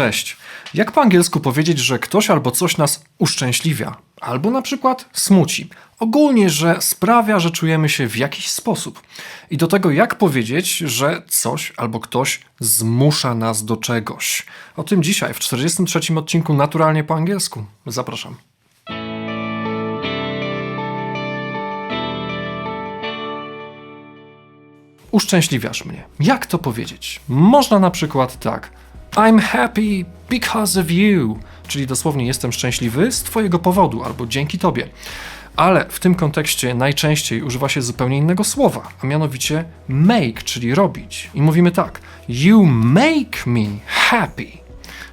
Cześć. Jak po angielsku powiedzieć, że ktoś albo coś nas uszczęśliwia, albo na przykład smuci? Ogólnie, że sprawia, że czujemy się w jakiś sposób. I do tego, jak powiedzieć, że coś albo ktoś zmusza nas do czegoś. O tym dzisiaj w 43 odcinku Naturalnie po angielsku. Zapraszam. Uszczęśliwiasz mnie. Jak to powiedzieć? Można na przykład tak. I'm happy because of you, czyli dosłownie jestem szczęśliwy z Twojego powodu albo dzięki Tobie. Ale w tym kontekście najczęściej używa się zupełnie innego słowa, a mianowicie make, czyli robić. I mówimy tak: You make me happy.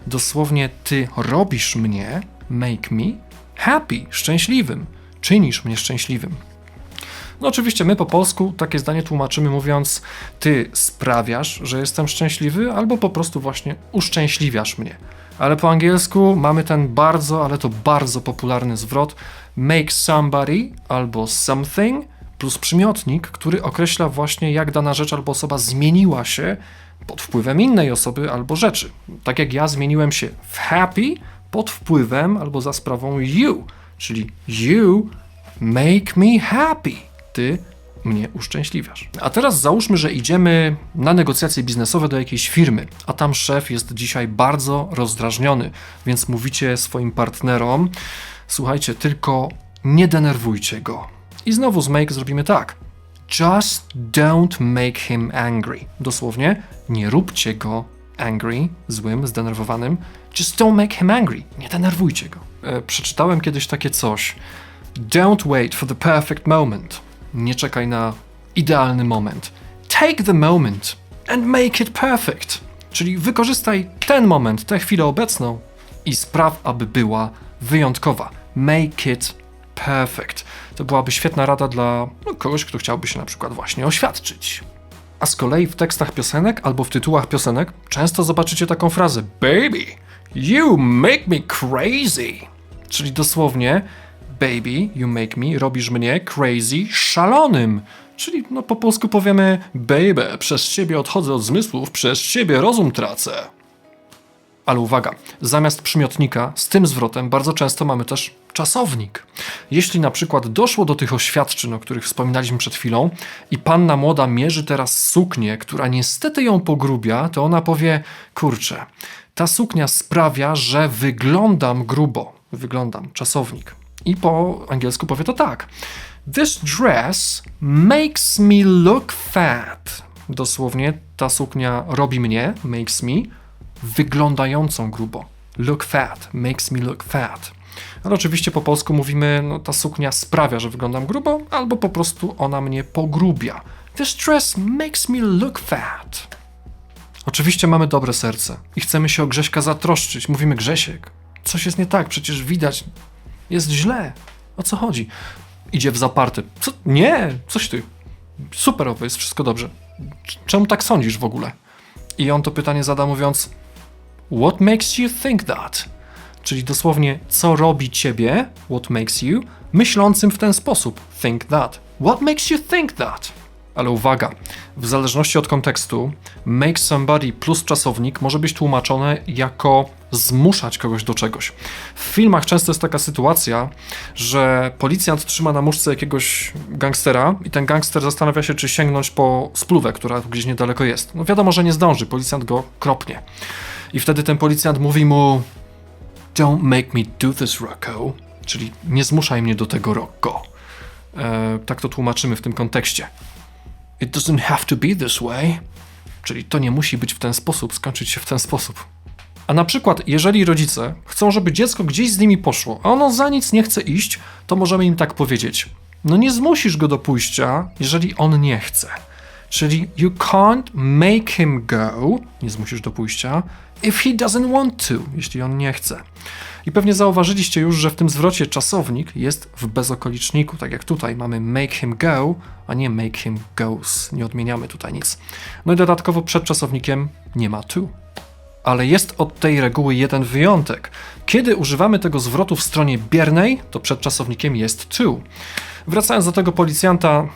Dosłownie ty robisz mnie, make me happy, szczęśliwym. Czynisz mnie szczęśliwym. No oczywiście my po polsku takie zdanie tłumaczymy mówiąc ty sprawiasz, że jestem szczęśliwy, albo po prostu właśnie uszczęśliwiasz mnie. Ale po angielsku mamy ten bardzo, ale to bardzo popularny zwrot make somebody albo something plus przymiotnik, który określa właśnie jak dana rzecz albo osoba zmieniła się pod wpływem innej osoby albo rzeczy. Tak jak ja zmieniłem się w happy pod wpływem albo za sprawą you, czyli you make me happy ty mnie uszczęśliwiasz. A teraz załóżmy, że idziemy na negocjacje biznesowe do jakiejś firmy, a tam szef jest dzisiaj bardzo rozdrażniony, więc mówicie swoim partnerom: Słuchajcie, tylko nie denerwujcie go. I znowu z make zrobimy tak. Just don't make him angry. Dosłownie, nie róbcie go angry, złym, zdenerwowanym. Just don't make him angry. Nie denerwujcie go. E, przeczytałem kiedyś takie coś. Don't wait for the perfect moment nie czekaj na idealny moment. Take the moment and make it perfect. Czyli wykorzystaj ten moment, tę chwilę obecną i spraw, aby była wyjątkowa. Make it perfect. To byłaby świetna rada dla no, kogoś, kto chciałby się na przykład właśnie oświadczyć. A z kolei w tekstach piosenek albo w tytułach piosenek często zobaczycie taką frazę: Baby, you make me crazy. Czyli dosłownie baby, you make me, robisz mnie crazy, szalonym. Czyli no, po polsku powiemy baby, przez ciebie odchodzę od zmysłów, przez ciebie rozum tracę. Ale uwaga, zamiast przymiotnika z tym zwrotem bardzo często mamy też czasownik. Jeśli na przykład doszło do tych oświadczyn, o których wspominaliśmy przed chwilą, i panna młoda mierzy teraz suknię, która niestety ją pogrubia, to ona powie: Kurczę, ta suknia sprawia, że wyglądam grubo. Wyglądam, czasownik. I po angielsku powie to tak. This dress makes me look fat. Dosłownie ta suknia robi mnie, makes me, wyglądającą grubo. Look fat, makes me look fat. Ale oczywiście po polsku mówimy, no ta suknia sprawia, że wyglądam grubo, albo po prostu ona mnie pogrubia. This dress makes me look fat. Oczywiście mamy dobre serce i chcemy się o Grześka zatroszczyć. Mówimy Grzesiek, coś jest nie tak, przecież widać, jest źle. O co chodzi? Idzie w zaparte. Co? Nie, coś ty. Superowo, jest wszystko dobrze. Czemu tak sądzisz w ogóle? I on to pytanie zada mówiąc What makes you think that? Czyli dosłownie, co robi ciebie, what makes you, myślącym w ten sposób, think that. What makes you think that? Ale uwaga, w zależności od kontekstu, make somebody plus czasownik może być tłumaczone jako zmuszać kogoś do czegoś. W filmach często jest taka sytuacja, że policjant trzyma na muszce jakiegoś gangstera i ten gangster zastanawia się, czy sięgnąć po spluwę, która gdzieś niedaleko jest. No wiadomo, że nie zdąży, policjant go kropnie. I wtedy ten policjant mówi mu Don't make me do this, Rocco. Czyli nie zmuszaj mnie do tego, Rocco. E, tak to tłumaczymy w tym kontekście. It doesn't have to be this way. Czyli to nie musi być w ten sposób, skończyć się w ten sposób. A na przykład, jeżeli rodzice chcą, żeby dziecko gdzieś z nimi poszło, a ono za nic nie chce iść, to możemy im tak powiedzieć: No nie zmusisz go do pójścia, jeżeli on nie chce. Czyli you can't make him go, nie zmusisz do pójścia, if he doesn't want to, jeśli on nie chce. I pewnie zauważyliście już, że w tym zwrocie czasownik jest w bezokoliczniku, tak jak tutaj mamy make him go, a nie make him goes. Nie odmieniamy tutaj nic. No i dodatkowo przed czasownikiem nie ma to. Ale jest od tej reguły jeden wyjątek. Kiedy używamy tego zwrotu w stronie biernej, to przed czasownikiem jest to. Wracając do tego policjanta,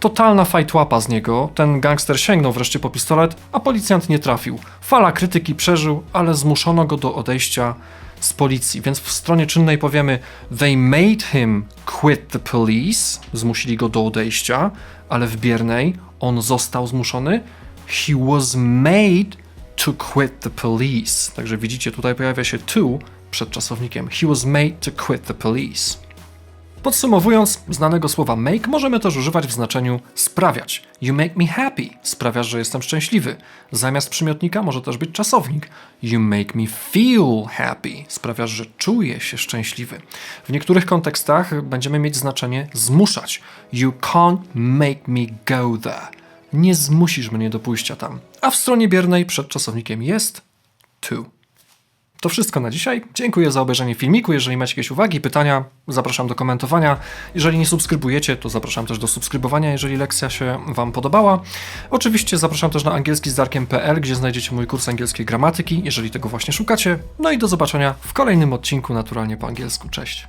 Totalna fajtłapa z niego, ten gangster sięgnął wreszcie po pistolet, a policjant nie trafił. Fala krytyki przeżył, ale zmuszono go do odejścia z policji, więc w stronie czynnej powiemy They made him quit the police, zmusili go do odejścia, ale w biernej on został zmuszony He was made to quit the police. Także widzicie, tutaj pojawia się to przed czasownikiem. He was made to quit the police. Podsumowując, znanego słowa make możemy też używać w znaczeniu sprawiać. You make me happy. Sprawiasz, że jestem szczęśliwy. Zamiast przymiotnika może też być czasownik. You make me feel happy. Sprawiasz, że czuję się szczęśliwy. W niektórych kontekstach będziemy mieć znaczenie zmuszać. You can't make me go there. Nie zmusisz mnie do pójścia tam. A w stronie biernej przed czasownikiem jest to. To wszystko na dzisiaj. Dziękuję za obejrzenie filmiku. Jeżeli macie jakieś uwagi, pytania, zapraszam do komentowania. Jeżeli nie subskrybujecie, to zapraszam też do subskrybowania, jeżeli lekcja się Wam podobała. Oczywiście zapraszam też na angielski z darkiem.pl, gdzie znajdziecie mój kurs angielskiej gramatyki, jeżeli tego właśnie szukacie. No i do zobaczenia w kolejnym odcinku Naturalnie po angielsku. Cześć.